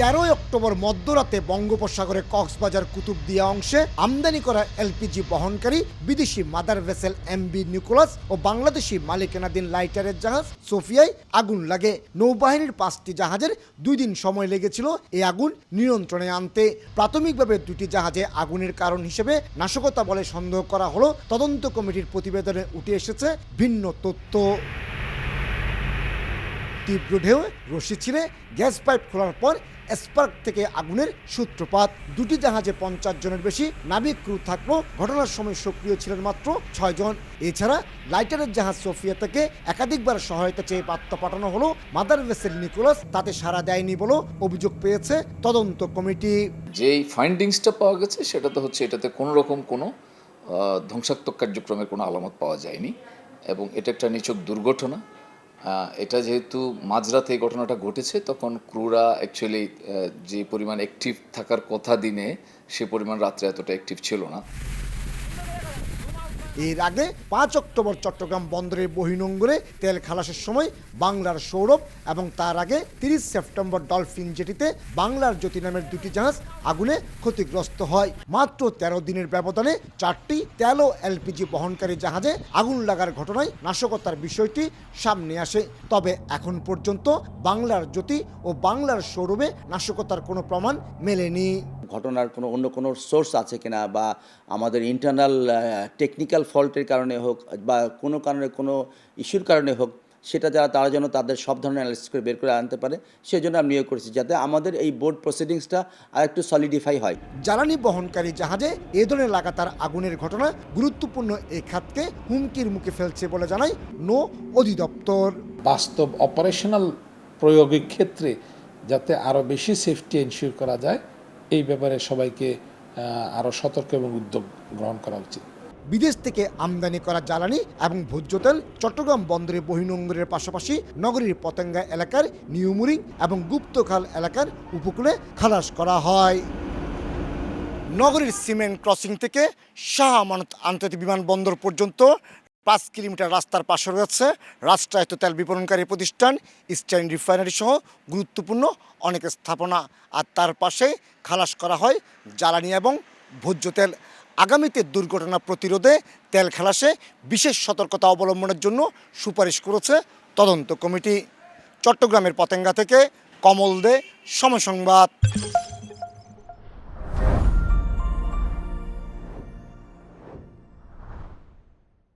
তেরোই অক্টোবর মধ্যরাতে বঙ্গোপসাগরে কক্সবাজার কুতুবদিয়া অংশে আমদানি করা এলপিজি বহনকারী বিদেশি মাদার ভেসেল এমবি নিকোলাস ও বাংলাদেশি মালিকানাধীন লাইটারের জাহাজ সোফিয়ায় আগুন লাগে। নৌবাহিনীর পাঁচটি জাহাজের দুই দিন সময় লেগেছিল এই আগুন নিয়ন্ত্রণে আনতে। প্রাথমিকভাবে দুটি জাহাজে আগুনের কারণ হিসেবে নাশকতা বলে সন্দেহ করা হলো। তদন্ত কমিটির প্রতিবেদনে উঠে এসেছে ভিন্ন তথ্য। তীব্র ঢেউ রশি ছিঁড়ে গ্যাস পাইপ খোলার পর স্পার্ক থেকে আগুনের সূত্রপাত। দুটি জাহাজে পঞ্চাশ জনের বেশি নাবিক ক্রু থাকলেও ঘটনার সময় সক্রিয় ছিলেন মাত্র ছয় জন। এছাড়া লাইটারের জাহাজ সোফিয়া থেকে একাধিকবার সহায়তা চেয়ে বার্তা পাঠানো হলো মাদার ভেসেল নিকোলাস, তাতে সাড়া দেয়নি বলেও অভিযোগ পেয়েছে তদন্ত কমিটি। যেই ফাইন্ডিংসটা পাওয়া গেছে, সেটা তো হচ্ছে এটাতে কোনো রকম কোনো ধ্বংসাত্মক কার্যক্রমের কোনো আলামত পাওয়া যায়নি। এবং এটা একটা নিছক দুর্ঘটনা। এটা যেহেতু মাঝরাতে এই ঘটনাটা ঘটেছে, তখন ক্রুরা অ্যাকচুয়ালি যে পরিমাণ অ্যাক্টিভ থাকার কথা দিনে, সে পরিমাণ রাত্রে এতটা অ্যাক্টিভ ছিল না। এর আগে পাঁচ অক্টোবর চট্টগ্রাম বন্দরের বহিনঙ্গরে তেল খালাসের সময় বাংলার সৌরভ এবং তার আগে তিরিশ সেপ্টেম্বর ডলফিন জেটিতে বাংলার জ্যোতি নামের দুটি জাহাজ আগুনে ক্ষতিগ্রস্ত হয়। মাত্র তেরো দিনের ব্যবধানে চারটি তেল ও এলপিজি বহনকারী জাহাজে আগুন লাগার ঘটনায় নাশকতার বিষয়টি সামনে আসে। তবে এখন পর্যন্ত বাংলার জ্যোতি ও বাংলার সৌরভে নাশকতার কোনো প্রমাণ মেলেনি। ঘটনার কোনো অন্য কোনো সোর্স আছে কিনা বা আমাদের ইন্টারনাল টেকনিক্যাল ফল্টের কারণে হোক বা কোনো কারণে কোনো ইস্যুর কারণে হোক সেটা যারা তারা যেন তাদের সব ধরনের অ্যানালিসিস করে বের করে আনতে পারে সেই জন্য আমি নিয়োগ করেছি যাতে আমাদের এই বোর্ড প্রসিডিংসটা আর একটু সলিডিফাই হয়। জ্বালানি বহনকারী জাহাজে এ ধরনের লাগাতার আগুনের ঘটনা গুরুত্বপূর্ণ এই খাতকে হুমকির মুখে ফেলছে বলে জানায় নো অধিদপ্তর। বাস্তব অপারেশনাল প্রয়োগের ক্ষেত্রে যাতে আরও বেশি সেফটি এনশিওর করা যায় এই ব্যাপারে সবাইকে আরও সতর্ক এবং উদ্যোগ গ্রহণ করা উচিত। বিদেশ থেকে আমদানি করা জ্বালানি এবং ভোজ্য তেল চট্টগ্রাম বন্দরে বহিনঙ্গরের পাশাপাশি নগরীর পতেঙ্গা এলাকার নিউমুরিং এবং গুপ্তখাল এলাকার উপকূলে খালাস করা হয়। নগরীর সিমেন্ট ক্রসিং থেকে শাহ আমানত আন্তর্জাতিক বিমানবন্দর পর্যন্ত পাঁচ কিলোমিটার রাস্তার পাশে রয়েছে রাষ্ট্রায়ত্ত তেল বিপণনকারী প্রতিষ্ঠান ইস্টার্ন রিফাইনারি সহ গুরুত্বপূর্ণ অনেক স্থাপনা। আর তার পাশে খালাস করা হয় জ্বালানি এবং ভোজ্য তেল। আগামীতে দুর্ঘটনা প্রতিরোধে তেল খালাসে বিশেষ সতর্কতা অবলম্বনের জন্য সুপারিশ করেছে তদন্ত কমিটি। চট্টগ্রামের পতেঙ্গা থেকে কমল দে, সময় সংবাদ।